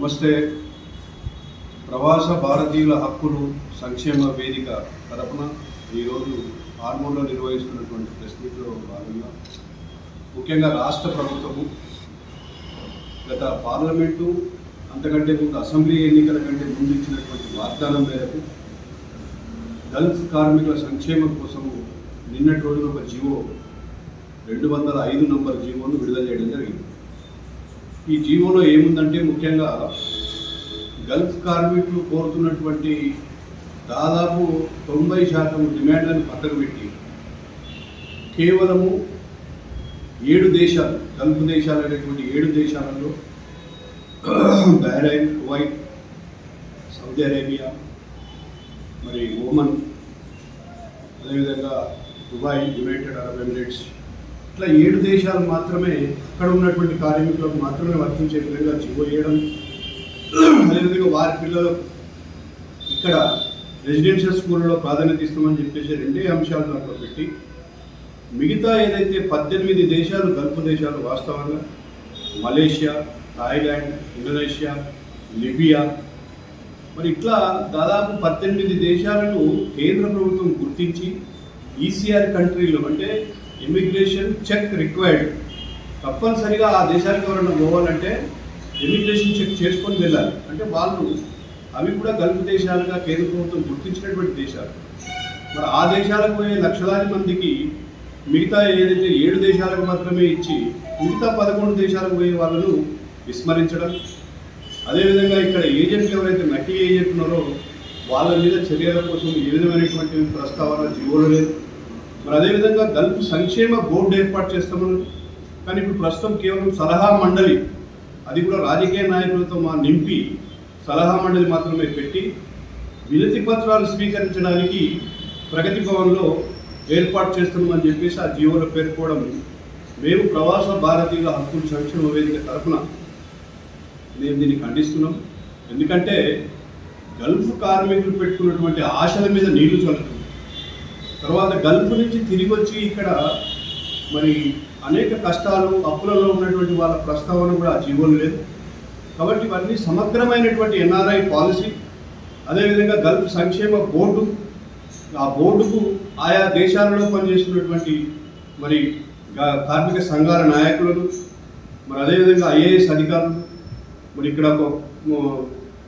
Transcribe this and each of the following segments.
నమస్తే. ప్రవాస భారతీయుల హక్కులు సంక్షేమ వేదిక తరపున ఈరోజు ఆర్మూర్లో నిర్వహిస్తున్నటువంటి ప్రెస్ మీట్లో భాగంగా ముఖ్యంగా రాష్ట్ర ప్రభుత్వము గత పార్లమెంటు అంతకంటే ముందు అసెంబ్లీ ఎన్నికల కంటే ముందు ఇచ్చినటువంటి వాగ్దానం మేరకు గల్ఫ్ కార్మికుల సంక్షేమం కోసము నిన్నటి రోజున ఒక జీవో రెండు వందల ఐదు నంబర్ జీవోను విడుదల చేయడం జరిగింది. ఈ జీవోలో ఏముందంటే ముఖ్యంగా గల్ఫ్ కార్మికులు కోరుతున్నటువంటి దాదాపు తొంభై శాతం డిమాండ్లను పక్కకు పెట్టి కేవలము ఏడు దేశాలు గల్ఫ్ దేశాలు అనేటువంటి ఏడు దేశాలలో బహ్రైన్ కువైట్ సౌదీ అరేబియా మరి ఓమన్ అదేవిధంగా దుబాయ్ యునైటెడ్ అరబ్ ఎమిరేట్స్ ఇట్లా ఏడు దేశాలు మాత్రమే అక్కడ ఉన్నటువంటి కార్మికులకు మాత్రమే వర్తించే విధంగా జీవో చేయడం అదేవిధంగా వారి పిల్లలకు ఇక్కడ రెసిడెన్షియల్ స్కూల్లో ప్రాధాన్యత ఇస్తామని చెప్పేసి రెండే అంశాలు దాంట్లో పెట్టి మిగతా ఏదైతే పద్దెనిమిది దేశాలు గల్ఫ్ దేశాలు వాస్తవంగా మలేషియా థాయిలాండ్ ఇండోనేషియా లిబియా మరి ఇట్లా దాదాపు పద్దెనిమిది దేశాలను కేంద్ర ప్రభుత్వం గుర్తించి ఈసీఆర్ కంట్రీలో అంటే ఇమిగ్రేషన్ చెక్ రిక్వైర్డ్. తప్పనిసరిగా ఆ దేశానికి ఎవరైనా పోవాలంటే ఇమిగ్రేషన్ చెక్ చేసుకొని వెళ్ళాలి. అంటే వాళ్ళు అవి కూడా గల్ఫ్ దేశాలుగా కేంద్ర ప్రభుత్వం గుర్తించినటువంటి దేశాలు. మరి ఆ దేశాలకు పోయే లక్షలాది మందికి మిగతా ఏదైతే ఏడు దేశాలకు మాత్రమే ఇచ్చి మిగతా పదకొండు దేశాలకు పోయే వాళ్ళను విస్మరించడం. అదేవిధంగా ఇక్కడ ఏజెంట్లు ఎవరైతే నకిలీ ఏజెంట్ ఉన్నారో వాళ్ళ మీద చర్యల కోసం ఏ విధమైనటువంటి ప్రస్తావన జీవోలు లేదు. మరి అదేవిధంగా గల్ఫ్ సంక్షేమ బోర్డు ఏర్పాటు చేస్తామని. కానీ ఇప్పుడు ప్రస్తుతం కేవలం సలహా మండలి అది కూడా రాజకీయ నాయకులతో మా నింపి సలహా మండలి మాత్రమే పెట్టి వినతి పత్రాలు స్వీకరించడానికి ప్రగతి భవన్లో ఏర్పాటు చేస్తున్నామని చెప్పేసి ఆ జీవోలో పేర్కోవడం మేము ప్రవాస భారతీయుల హక్కుల సంక్షేమ వేదిక తరఫున మేము దీన్ని ఖండిస్తున్నాం. ఎందుకంటే గల్ఫ్ కార్మికులు పెట్టుకున్నటువంటి ఆశల మీద నీళ్ళు చల్లుతున్నాం. తర్వాత గల్ఫ్ నుంచి తిరిగి వచ్చి ఇక్కడ మరి అనేక కష్టాలు అప్పులలో ఉన్నటువంటి వాళ్ళ ప్రస్తావన కూడా ఆ జీవోలు లేదు. కాబట్టి ఇవన్నీ సమగ్రమైనటువంటి ఎన్ఆర్ఐ పాలసీ అదేవిధంగా గల్ఫ్ సంక్షేమ బోర్డు ఆ బోర్డుకు ఆయా దేశాలలో పనిచేస్తున్నటువంటి మరి కార్మిక సంఘాల నాయకులను మరి అదేవిధంగా ఐఏఎస్ అధికారులు మరి ఇక్కడ ఒక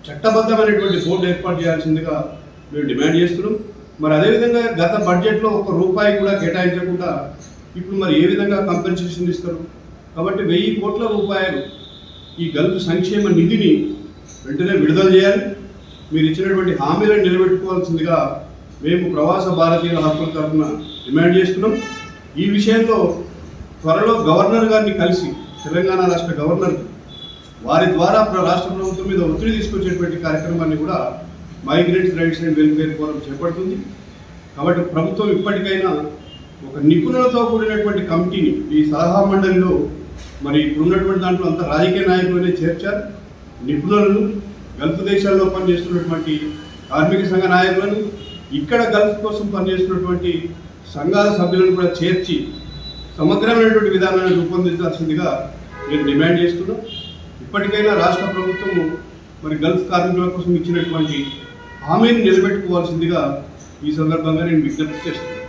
చట్టబద్ధమైనటువంటి బోర్డు ఏర్పాటు చేయాల్సిందిగా మేము డిమాండ్ చేస్తున్నాం. మరి అదేవిధంగా గత బడ్జెట్లో ఒక రూపాయి కూడా కేటాయించకుండా ఇప్పుడు మరి ఏ విధంగా కంపెన్సేషన్ ఇస్తారు? కాబట్టి వెయ్యి కోట్ల రూపాయలు ఈ గల్ఫ్ సంక్షేమ నిధిని వెంటనే విడుదల చేయాలి. మీరు ఇచ్చినటువంటి హామీలను నిలబెట్టుకోవాల్సిందిగా మేము ప్రవాస భారతీయుల హక్కుల తరఫున డిమాండ్ చేస్తున్నాం. ఈ విషయంలో త్వరలో గవర్నర్ గారిని కలిసి తెలంగాణ రాష్ట్ర గవర్నర్ వారి ద్వారా రాష్ట్ర ప్రభుత్వం మీద ఒత్తిడి తీసుకొచ్చేటువంటి కార్యక్రమాన్ని కూడా migrants rights and welfare forum చేపడుతుంది. కాబట్టి ప్రభుత్వం ఇప్పటికైనా ఒక నిపుణులతో కూడినటువంటి కమిటీని ఈ సలహా మండలిలో మరి ఇప్పుడు ఉన్నటువంటి దాంట్లో అంత రాజకీయ నాయకులనే చేర్చారు. నిపుణులను గల్ఫ్ దేశాల్లో పనిచేస్తున్నటువంటి కార్మిక సంఘ నాయకులను ఇక్కడ గల్ఫ్ కోసం పనిచేస్తున్నటువంటి సంఘాల సభ్యులను కూడా చేర్చి సమగ్రమైనటువంటి విధానాన్ని రూపొందించాల్సిందిగా నేను డిమాండ్ చేస్తున్నాం ఇప్పటికైనా రాష్ట్ర ప్రభుత్వము మరి గల్ఫ్ కార్మికుల కోసం ఇచ్చినటువంటి హామీని నిలబెట్టుకోవాల్సిందిగా ఈ సందర్భంగా నేను విజ్ఞప్తి చేస్తున్నాను.